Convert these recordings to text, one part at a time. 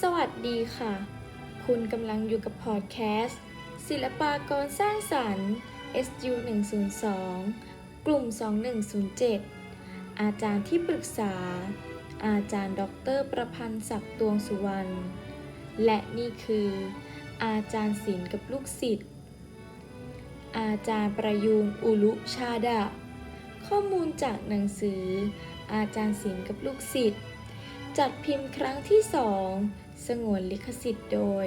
สวัสดีค่ะ คุณกำลังอยู่กับพอดแคสต์ ศิลปากรสร้างสรรค์ SU 102กลุ่ม 2107 อาจารย์ที่ปรึกษา อาจารย์ดรประพันธ์ศักดิ์ตวงสุวรรณ และนี่คือ อาจารย์ศิลป์กับลูกศิษย์ อาจารย์ประยูนอุลุชาดะ ข้อมูลจากหนังสือ อาจารย์ศิลป์กับลูกศิษย์จัดพิมพ์ครั้งที่สอง สงวนลิขสิทธิ์โดย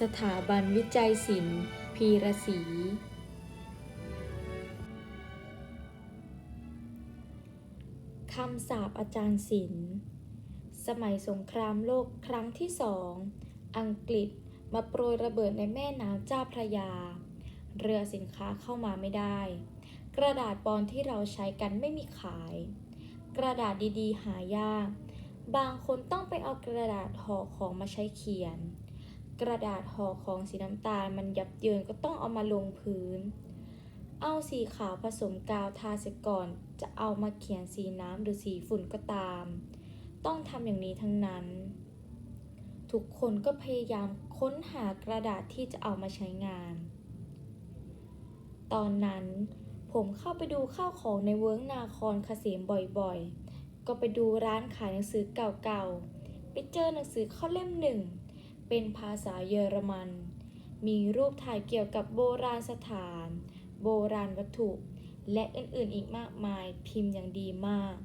สถาบันวิจัยศิลป์พีรศรีคำสาปอาจารย์ศิลป์ สมัยสงครามโลกครั้งที่สอง อังกฤษมาโปรยระเบิดในแม่น้ำเจ้าพระยา เรือสินค้าเข้ามาไม่ได้ กระดาษปอนที่เราใช้กันไม่มีขาย กระดาษดีๆ หายาก บางคนต้องไปเอากระดาษห่อของมาใช้เขียน กระดาษห่อของสีน้ำตาลมันยับเยินก็ต้องเอามาลงพื้น เอาสีขาวผสมกาวทาเสียก่อนจะเอามาเขียนสีน้ำหรือสีฝุ่นก็ตาม ต้องทำอย่างนี้ทั้งนั้น ทุกคนก็พยายามค้นหากระดาษที่จะเอามาใช้งาน ตอนนั้นผมเข้าไปดูข้าวของในเวิ้งนาครเกษมบ่อยๆ ก็ไปดูร้านขายหนังสือเก่าๆ ไปเจอหนังสือข้อเล่มหนึ่ง เป็นภาษาเยอรมัน มีรูปถ่ายเกี่ยวกับโบราณสถาน โบราณวัตถุ และอื่นๆอีกมากมายพิมพ์อย่างดีมาก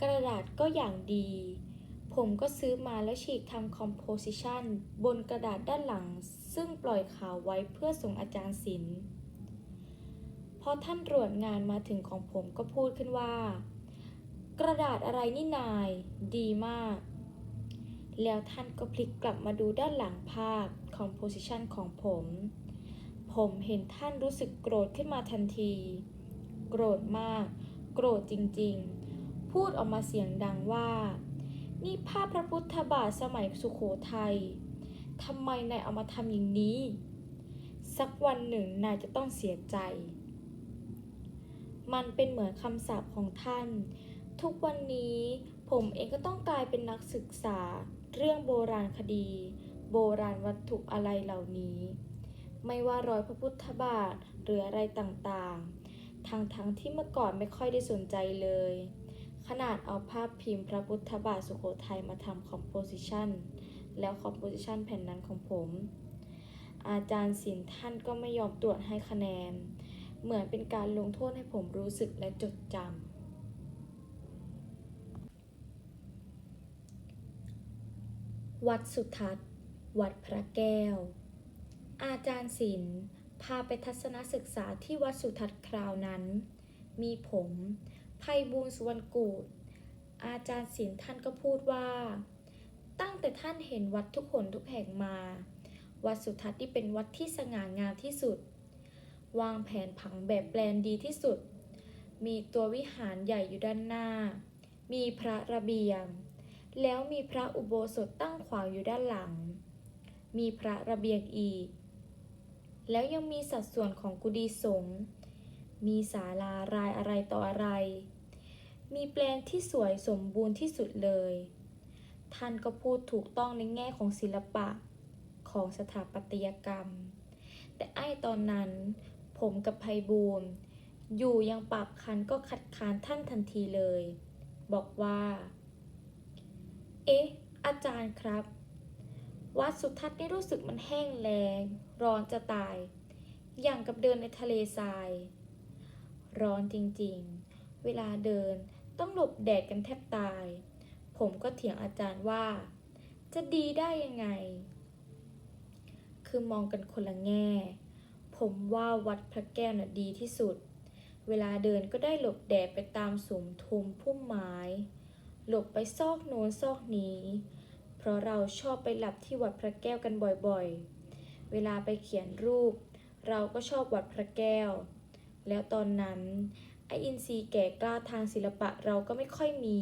กระดาษก็อย่างดี ผมก็ซื้อมาแล้วฉีกทำคอมโพสิชันบนกระดาษด้านหลัง ซึ่งปล่อยข่าวไว้เพื่อส่งอาจารย์ศิลป์พอท่านตรวจงานมาถึงของผมก็พูดขึ้นว่า กระดาษอะไรนี่นาย ดีมาก แล้วท่านก็พลิกกลับมาดูด้านหลังภาพ composition ของผม ผมเห็นท่านรู้สึกโกรธขึ้นมาทันที โกรธมาก โกรธจริงๆ พูดออกมาเสียงดังว่า นี่ภาพพระพุทธบาทสมัยสุขโขทัยทำไมนายเอามาทำอย่างนี้ สักวันหนึ่งนายจะต้องเสียใจ มันเป็นเหมือนคำสาปของท่าน ทุกวันนี้ผมเองก็ต้องกลายเป็นนักศึกษา เรื่องโบราณคดี โบราณวัตถุอะไรเหล่านี้ ไม่ว่ารอยพระพุทธบาทหรืออะไรต่างๆ ทั้งๆทที่เมื่อก่อนไม่ค่อยได้สนใจเลย ขนาดเอาภาพพิมพ์พระพุทธบาทสุโขทัยมาทำคอมโพสิชันแล้วคอมโพสิชันแผ่นนั้นของผม อาจารย์ศิลป์ท่านก็ไม่ยอมตรวจให้คะแนน เหมือนเป็นการลงโทษให้ผมรู้สึกและจดจำ วัดสุทัศน์ วัดพระแก้ว อาจารย์ศิลป์พาไปทัศนศึกษาที่วัดสุทัศน์คราวนั้น มีผมไพบูลย์สุวรรณกูดอาจารย์ศิลป์ท่านก็พูดว่า ตั้งแต่ท่านเห็นวัดทุกหนทุกแห่งมา วัดสุทัศน์ที่เป็นวัดที่สง่างามที่สุด วางแผนผังแบบแปลนดีที่สุด มีตัววิหารใหญ่อยู่ด้านหน้า มีพระระเบียง แล้วมีพระอุโบสถตั้งขวางอยู่ด้านหลัง มีพระระเบียงอีก แล้วยังมีสัดส่วนของกุฏิสงฆ์ มีศาลารายอะไรต่ออะไร มีแปลนที่สวยสมบูรณ์ที่สุดเลย ท่านก็พูดถูกต้องในแง่ของศิลปะของสถาปัตยกรรม แต่ไอ้ตอนนั้น ผมกับไพบูลอยู่ยังปากคันก็คัดค้านท่านทันทีเลย บอกว่า เอ๊ะ อาจารย์ครับ วัดสุทัศน์นี่รู้สึกมันแห้งแล้งร้อนจะตาย อย่างกับเดินในทะเลทราย ร้อนจริงๆ เวลาเดินต้องหลบแดดกันแทบตาย ผมก็เถียงอาจารย์ว่า จะดีได้ยังไง คือมองกันคนละแง่ ผมว่าวัดพระแก้วน่ะดีที่สุด เวลาเดินก็ได้หลบแดดไปตามสุมทุมพุ่มไม้ หลบไปซอกโน้นซอกนี้ เพราะเราชอบไปหลับที่วัดพระแก้วกันบ่อยๆ เวลาไปเขียนรูป เราก็ชอบวัดพระแก้ว แล้วตอนนั้นไออินทรีแก่กล้าทางศิลปะเราก็ไม่ค่อยมี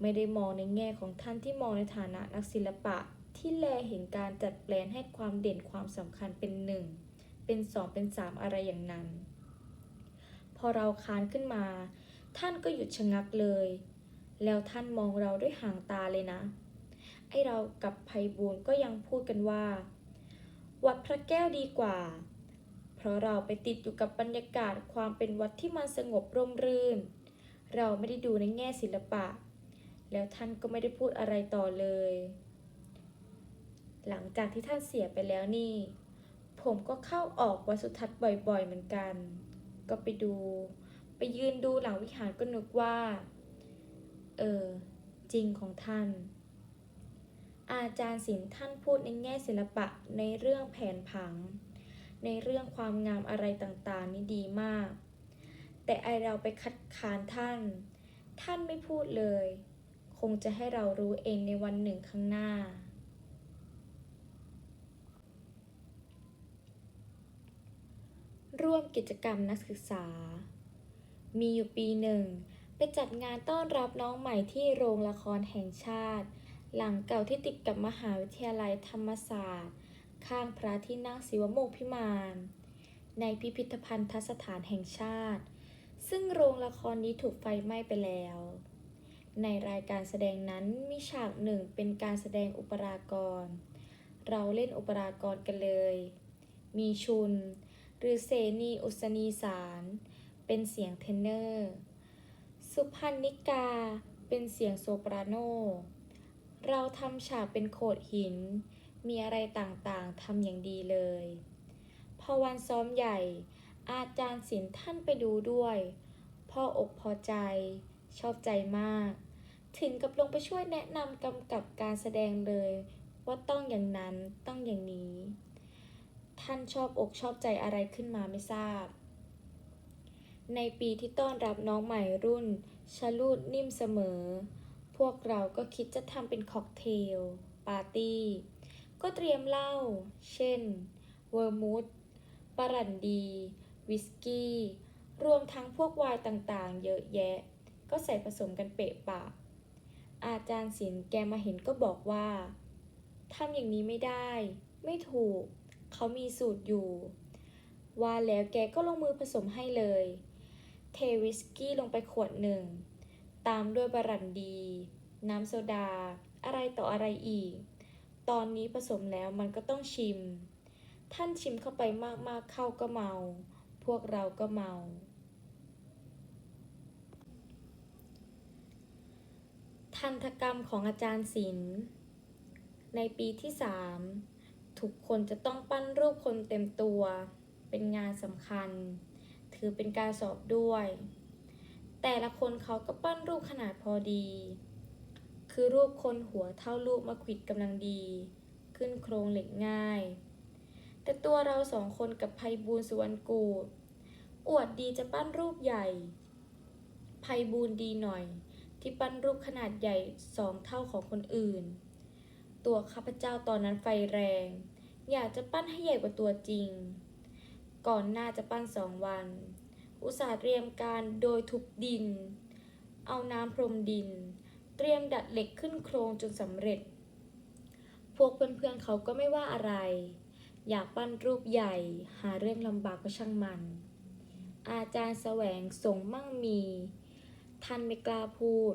ไม่ได้มองในแง่ของท่านที่มองในฐานะนักศิลปะที่แลเห็นการจัดแปลนให้ความเด่นความสำคัญเป็นหนึ่งเป็นสองเป็นสามอะไรอย่างนั้น พอเราค้านขึ้นมา ท่านก็หยุดชะงักเลย แล้วท่านมองเราด้วยหางตาเลยนะ ไอเรากับไพบูลก็ยังพูดกันว่า วัดพระแก้วดีกว่า เพราะเราไปติดอยู่กับบรรยากาศความเป็นวัดที่มันสงบร่มรื่น เราไม่ได้ดูในแง่ศิลปะ แล้วท่านก็ไม่ได้พูดอะไรต่อเลย หลังจากที่ท่านเสียไปแล้วนี่ ผมก็เข้าออกวัดสุทัศน์บ่อยๆเหมือนกัน ก็ไปดู ไปยืนดูหลังวิหารก็นึกว่า เออจริงของท่าน อาจารย์ศิลป์ท่านพูดในแง่ศิลปะในเรื่องแผนผัง ในเรื่องความงามอะไรต่างๆ นี่ดีมาก แต่ไอเราไปคัดค้านท่าน ท่านไม่พูดเลย คงจะให้เรารู้เองในวันหนึ่งข้างหน้าร่วมกิจกรรมนักศึกษา มีอยู่ปีหนึ่ง ไปจัดงานต้อนรับน้องใหม่ที่โรงละครแห่งชาติ หลังเก่าที่ติดกับมหาวิทยาลัยธรรมศาสตร์ ข้างพระที่นั่งศิวโมงคพิมานในพิพิธภัณฑสถานแห่งชาติ ซึ่งโรงละครนี้ถูกไฟไหม้ไปแล้ว ในรายการแสดงนั้นมีฉากหนึ่งเป็นการแสดงอุปรากร เราเล่นอุปรากรกันเลย มีชุน หรือเสนีอุศนีสาร เป็นเสียงเทนเนอร์ สุพรรณนิกา เป็นเสียงโซปราโน เราทำฉากเป็นโขดหิน มีอะไรต่างๆทำอย่างดีเลย พอวันซ้อมใหญ่ อาจารย์ศิลป์ท่านไปดูด้วย พ่ออกพอใจ ชอบใจมาก ถึงกับลงไปช่วยแนะนำกำกับการแสดงเลย ว่าต้องอย่างนั้นต้องอย่างนี้ ท่านชอบอกชอบใจอะไรขึ้นมาไม่ทราบ ในปีที่ต้อนรับน้องใหม่รุ่นชะลูดนิ่มเสมอ พวกเราก็คิดจะทำเป็นค็อกเทล ปาร์ตี้ ก็เตรียมเหล้า เช่น เวอร์มูดปรันดี วิสกี้ รวมทั้งพวกไวน์ต่างๆ เยอะแยะ ก็ใส่ผสมกันเปะปะ อาจารย์ศิลป์แกมาเห็นก็บอกว่า ทำอย่างนี้ไม่ได้ ไม่ถูก เขามีสูตรอยู่ ว่าแล้วแกก็ลงมือผสมให้เลย เทวิสกี้ลงไปขวดหนึ่ง ตามด้วยบรันดี น้ำโซดา อะไรต่ออะไรอีก ตอนนี้ผสมแล้วมันก็ต้องชิม ท่านชิมเข้าไปมากๆเข้าก็เมา พวกเราก็เมา ทันตกรรมของอาจารย์ศิลป์ในปีที่สามทุกคนจะต้องปั้นรูปคนเต็มตัว เป็นงานสำคัญ ถือเป็นการสอบด้วย แต่ละคนเขาก็ปั้นรูปขนาดพอดี คือรูปคนหัวเท่ารูปมะขวิดกำลังดี ขึ้นโครงเหล็กง่าย แต่ตัวเราสองคนกับไพบูลสุวรรณกูดอวดดีจะปั้นรูปใหญ่ไพบูลดีหน่อย ที่ปั้นรูปขนาดใหญ่สองเท่าของคนอื่น ตัวข้าพเจ้าตอนนั้นไฟแรง อยากจะปั้นให้ใหญ่กว่าตัวจริง ก่อนหน้าจะปั้นสองวัน อุตส่าห์เตรียมการโดยทุบดิน เอาน้ำพรมดิน เตรียมดัดเหล็กขึ้นโครงจนสำเร็จ พวกเพื่อนๆเขาก็ไม่ว่าอะไร อยากปั้นรูปใหญ่ หาเรื่องลำบากก็ช่างมัน อาจารย์แสวงสงมั่งมี ท่านไม่กล้าพูด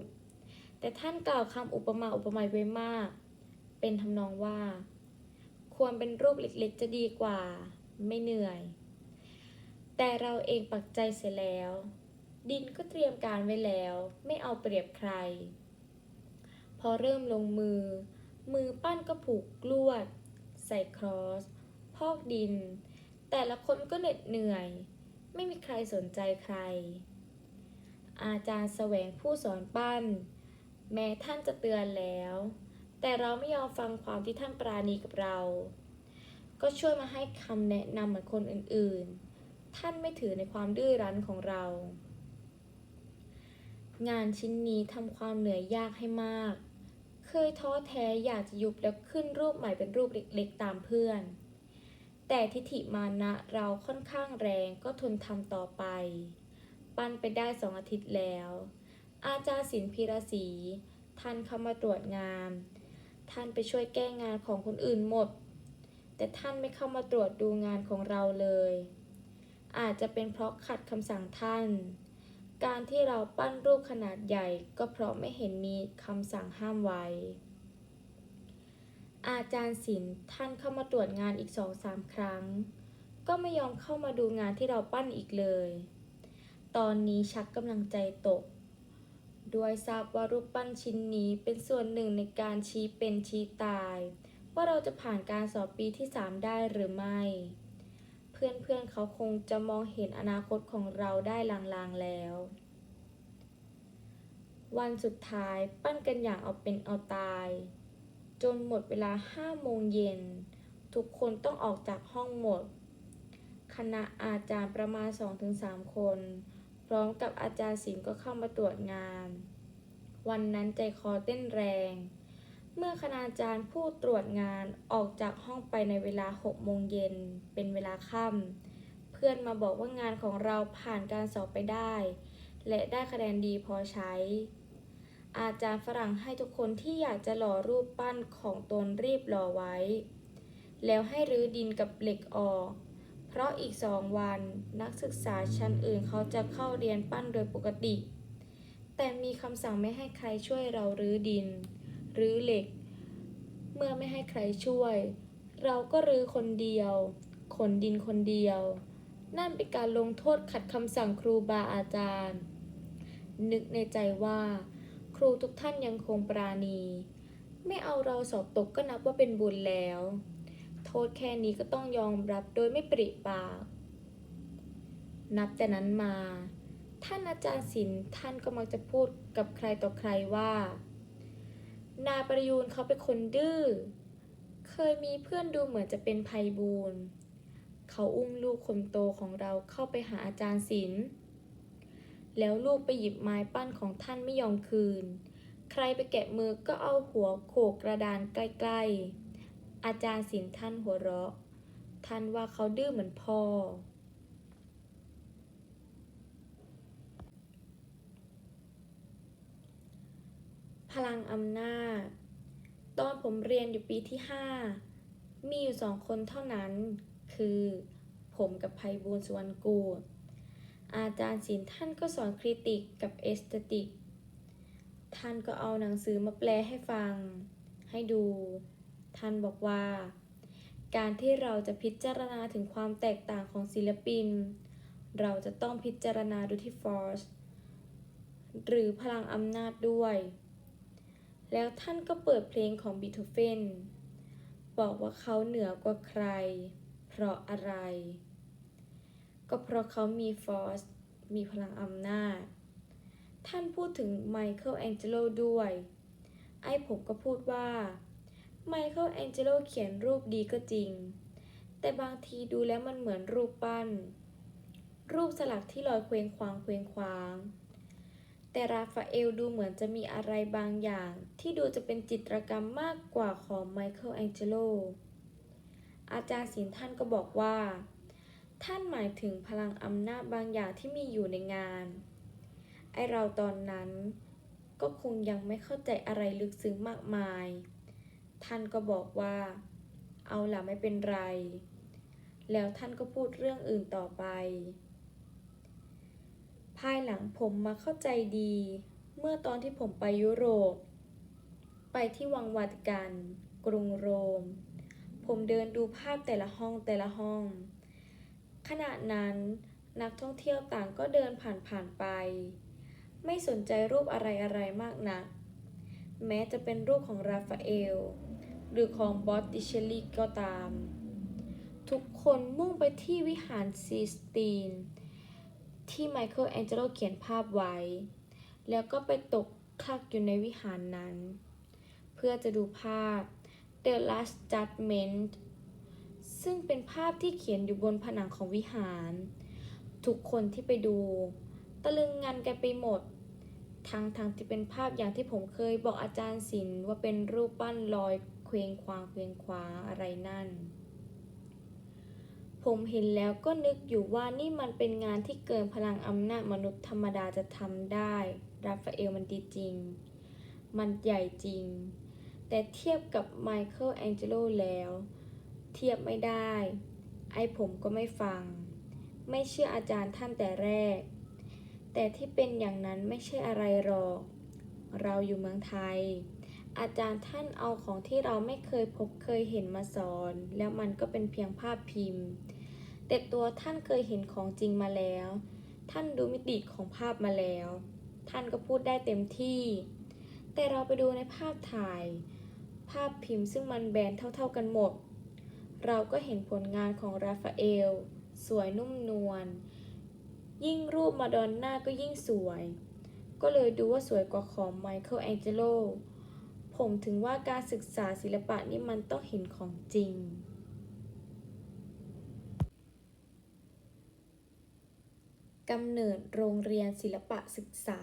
แต่ท่านกล่าวคำอุปมาอุปไมยไว้มาก เป็นทำนองว่า ควรเป็นรูปเล็กๆจะดีกว่า ไม่เหนื่อย แต่เราเองปักใจเสร็จแล้ว ดินก็เตรียมการไว้แล้ว ไม่เอาเปรียบใคร พอเริ่มลงมือ มือปั้นก็ผูกลวด ใส่ครอส พอกดิน แต่ละคนก็เหน็ดเหนื่อย ไม่มีใครสนใจใคร อาจารย์แสวงผู้สอนปั้น แม้ท่านจะเตือนแล้ว แต่เราไม่ยอมฟังความที่ท่านปราณีกับเรา ก็ช่วยมาให้คำแนะนำเหมือนคนอื่นๆ ท่านไม่ถือในความดื้อรั้นของเรา งานชิ้นนี้ทำความเหนื่อยยากให้มาก เคยท้อแท้อยากจะยุบแล้วขึ้นรูปใหม่เป็นรูปเล็กๆตามเพื่อน แต่ทิฐิมานะเราค่อนข้างแรงก็ทนทำต่อไป ปั้นไปได้สองอาทิตย์แล้ว อาจารย์ศิลป์พีระศรีท่านเข้ามาตรวจงาน ท่านไปช่วยแก้งานของคนอื่นหมด แต่ท่านไม่เข้ามาตรวจดูงานของเราเลย อาจจะเป็นเพราะขัดคำสั่งท่าน การที่เราปั้นรูปขนาดใหญ่ก็เพราะไม่เห็นมีคำสั่งห้ามไว้ อาจารย์ศิลป์ท่านเข้ามาตรวจงานอีกสองสามครั้ง ก็ไม่ยอมเข้ามาดูงานที่เราปั้นอีกเลย ตอนนี้ชักกำลังใจตกด้วยทราบว่ารูปปั้นชิ้นนี้เป็นส่วนหนึ่งในการชี้เป็นชี้ตาย ว่าเราจะผ่านการสอบปีที่ 3 ได้หรือไม่ เพื่อนๆเเขาคงจะมองเห็นอนาคตของเราได้ลางๆแล้ว วันสุดท้ายปั้นกันอย่างเอาเป็นเอาตาย จนหมดเวลาห้าโมงเย็น ทุกคนต้องออกจากห้องหมด คณะอาจารย์ประมาณ 2-3 คน พร้อมกับอาจารย์ศิลป์ก็เข้ามาตรวจงาน วันนั้นใจคอเต้นแรง เมื่อคณาจารย์ผู้ตรวจงานออกจากห้องไปในเวลา6โมงเย็นเป็นเวลาค่ำเพื่อนมาบอกว่างานของเราผ่านการสอบไปได้ และได้คะแนนดีพอใช้ อาจารย์ฝรั่งให้ทุกคนที่อยากจะหล่อรูปปั้นของตนรีบหล่อไว้ แล้วให้รื้อดินกับเหล็กออก เพราะอีกสองวันนักศึกษาชั้นอื่นเขาจะเข้าเรียนปั้นโดยปกติ แต่มีคำสั่งไม่ให้ใครช่วยเรารื้อดิน รื้อเหล็ก เมื่อไม่ให้ใครช่วย เราก็รื้อคนเดียว ขนดินคนเดียว นั่นเป็นการลงโทษขัดคำสั่งครูบาอาจารย์ นึกในใจว่า ครูทุกท่านยังคงปราณี ไม่เอาเราสอบตกก็นับว่าเป็นบุญแล้ว โทษแค่นี้ก็ต้องยอมรับโดยไม่ปริปาก นับแต่นั้นมาท่านอาจารย์ศิลป์ท่านก็มักจะพูดกับใครต่อใครว่า นาประยูนเขาเป็นคนดื้อ เคยมีเพื่อนดูเหมือนจะเป็นภัยบูนเขาอุ้มลูกคนโตของเราเข้าไปหาอาจารย์ศิลป์ แล้วลูกไปหยิบไม้ปั้นของท่านไม่ยอมคืน ใครไปแกะมือก็เอาหัวโขกกระดานใกล้ๆ อาจารย์ศิลป์ท่านหัวเราะ ท่านว่าเขาดื้อเหมือนพ่อ พลังอำนาจ ตอนผมเรียนอยู่ปีที่ 5 มีอยู่สองคนเท่านั้น คือ ผมกับไพบูลย์สวรรณกูดอาจารย์ศิลท่านก็สอนคริติกกับเอสเตติก ท่านก็เอาหนังสือมาแปลให้ฟัง ให้ดู ท่านบอกว่า การที่เราจะพิจารณาถึงความแตกต่างของศิลปิน เราจะต้องพิจารณาดูที่ฟอร์สหรือพลังอำนาจด้วย แล้วท่านก็เปิดเพลงของบีโธเฟน บอกว่าเขาเหนือกว่าใคร เพราะอะไร ก็เพราะเขามีฟอร์สมีพลังอำนาจ ท่านพูดถึงไมเคิลแองเจโลด้วย ไอ้ผมก็พูดว่าไมเคิลแองเจโลเขียนรูปดีก็จริง แต่บางทีดูแล้วมันเหมือนรูปปั้น รูปสลักที่ลอยเคว้งคว้างเคว้งคว้าง แต่ราฟาเอลดูเหมือนจะมีอะไรบางอย่าง ที่ดูจะเป็นจิตรกรรมมากกว่าของไมเคิลแองเจโล อาจารย์ศิลป์ท่านก็บอกว่า ท่านหมายถึงพลังอำนาจบางอย่างที่มีอยู่ในงาน ไอเราตอนนั้น ก็คงยังไม่เข้าใจอะไรลึกซึ้งมากมาย ท่านก็บอกว่า เอาล่ะไม่เป็นไร แล้วท่านก็พูดเรื่องอื่นต่อไปายหลังผมมาเข้าใจดี เมื่อตอนที่ผมไปยุโรป ไปที่วังวาติกัน กรุงโรม ผมเดินดูภาพแต่ละห้องแต่ละห้อง ขณะนั้นนักท่องเที่ยวต่างก็เดินผ่านผ่านไป ไม่สนใจรูปอะไรอะไรมากนัก แม้จะเป็นรูปของราฟาเอล หรือของบอตติเชลลีก็ตาม ทุกคนมุ่งไปที่วิหารซีสตีน ที่ไมเคิลแองเจโลเขียนภาพไว้ แล้วก็ไปตกคลักอยู่ในวิหารนั้น เพื่อจะดูภาพ The Last Judgment ซึ่งเป็นภาพที่เขียนอยู่บนผนังของวิหาร ทุกคนที่ไปดู ตะลึงงันกันไปหมด ทั้งทางที่เป็นภาพอย่างที่ผมเคยบอกอาจารย์ศิลป์ว่าเป็นรูปปั้นลอยเคว้งควางเคว้งคว้างอะไรนั่น ผมเห็นแล้วก็นึกอยู่ว่านี่มันเป็นงานที่เกินพลังอำนาจมนุษย์ธรรมดาจะทำได้ ราฟาเอลมันดีจริง มันใหญ่จริง แต่เทียบกับไมเคิลแองเจโลแล้ว เทียบไม่ได้ ไอ้ผมก็ไม่ฟัง ไม่เชื่ออาจารย์ท่านแต่แรก แต่ที่เป็นอย่างนั้นไม่ใช่อะไรหรอก เราอยู่เมืองไทย อาจารย์ท่านเอาของที่เราไม่เคยพบเคยเห็นมาสอน แล้วมันก็เป็นเพียงภาพพิมพ์ แต่ตัวท่านเคยเห็นของจริงมาแล้ว ท่านดูมิติของภาพมาแล้ว ท่านก็พูดได้เต็มที่ แต่เราไปดูในภาพถ่าย ภาพพิมพ์ซึ่งมันแบนเท่าๆกันหมด เราก็เห็นผลงานของราฟาเอล สวยนุ่มนวล ยิ่งรูปมาดอนน่าก็ยิ่งสวย ก็เลยดูว่าสวยกว่าของไมเคิลแองเจโล ผมถึงว่าการศึกษาศิลปะนี่มันต้องเห็นของจริง กำเนิดโรงเรียนศิลปะศึกษา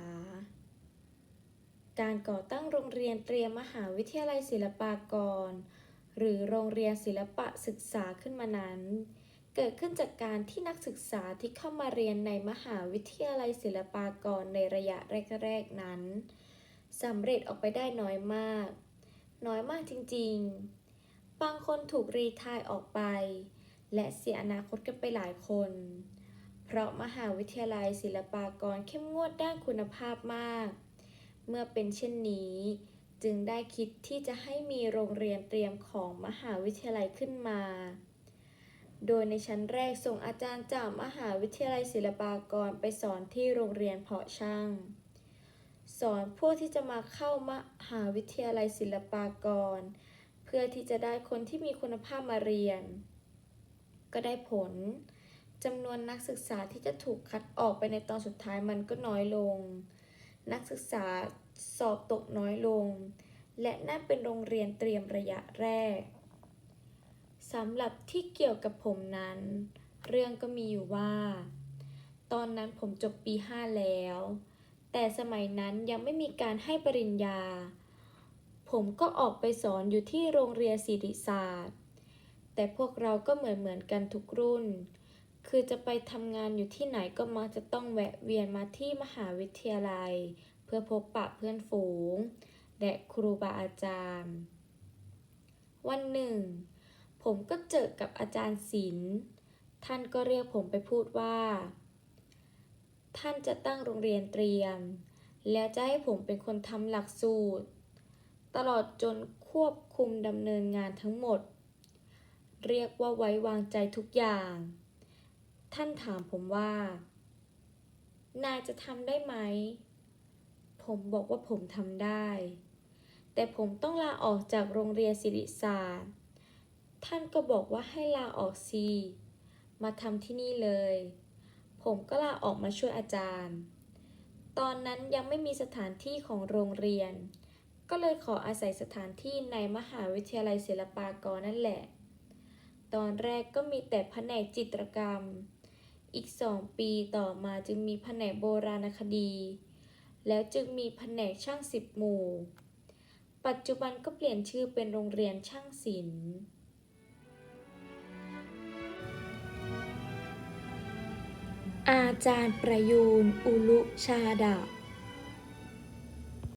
การก่อตั้งโรงเรียนเตรียมมหาวิทยาลัยศิลปากร หรือโรงเรียนศิลปะศึกษาขึ้นมานั้น เกิดขึ้นจากการที่นักศึกษาที่เข้ามาเรียนในมหาวิทยาลัยศิลปากรในระยะแรกๆนั้นสำเร็จออกไปได้น้อยมาก น้อยมากจริงๆ บางคนถูกรีทายออกไป และเสียอนาคตกันไปหลายคน เพราะมหาวิทยาลัยศิลปากรเข้มงวดด้านคุณภาพมาก เมื่อเป็นเช่นนี้ จึงได้คิดที่จะให้มีโรงเรียนเตรียมของมหาวิทยาลัยขึ้นมา โดยในชั้นแรกส่งอาจารย์จากมหาวิทยาลัยศิลปากรไปสอนที่โรงเรียนเพาะช่าง สอนพวกที่จะมาเข้ามหาวิทยาลัยศิลปากร เพื่อที่จะได้คนที่มีคุณภาพมาเรียน ก็ได้ผล จำนวนนักศึกษาที่จะถูกคัดออกไปในตอนสุดท้ายมันก็น้อยลง นักศึกษาสอบตกน้อยลง และนั่นเป็นโรงเรียนเตรียมระยะแรกสำหรับที่เกี่ยวกับผมนั้น เรื่องก็มีอยู่ว่า ตอนนั้นผมจบปี 5 แล้ว แต่สมัยนั้นยังไม่มีการให้ปริญญา ผมก็ออกไปสอนอยู่ที่โรงเรียนศิริศาสตร์ แต่พวกเราก็เหมือนเหมือนกันทุกรุ่น คือจะไปทำงานอยู่ที่ไหนก็มักจะต้องแวะเวียนมาที่มหาวิทยาลัย เพื่อพบปะเพื่อนฝูง และครูบาอาจารย์ วันหนึ่ง ผมก็เจอกับอาจารย์ศิลป์ท่านก็เรียกผมไปพูดว่า ท่านจะตั้งโรงเรียนเตรียม แล้วจะให้ผมเป็นคนทำหลักสูตร ตลอดจนควบคุมดำเนินงานทั้งหมด เรียกว่าไว้วางใจทุกอย่าง ท่านถามผมว่า นายจะทำได้ไหม ผมบอกว่าผมทำได้ แต่ผมต้องลาออกจากโรงเรียนศิริศาสตร์ ท่านก็บอกว่าให้ลาออกสิมาทำที่นี่เลย ผมก็ลาออกมาช่วยอาจารย์ ตอนนั้นยังไม่มีสถานที่ของโรงเรียน ก็เลยขออาศัยสถานที่ในมหาวิทยาลัยศิลปากรนั่นแหละ ตอนแรกก็มีแต่แผนกจิตรกรรม อีกสองปีต่อมาจึงมีแผนกโบราณคดี แล้วจึงมีแผนกช่างสิบหมู่ ปัจจุบันก็เปลี่ยนชื่อเป็นโรงเรียนช่างศิลป์อาจารย์ประยูนอุลุชาดา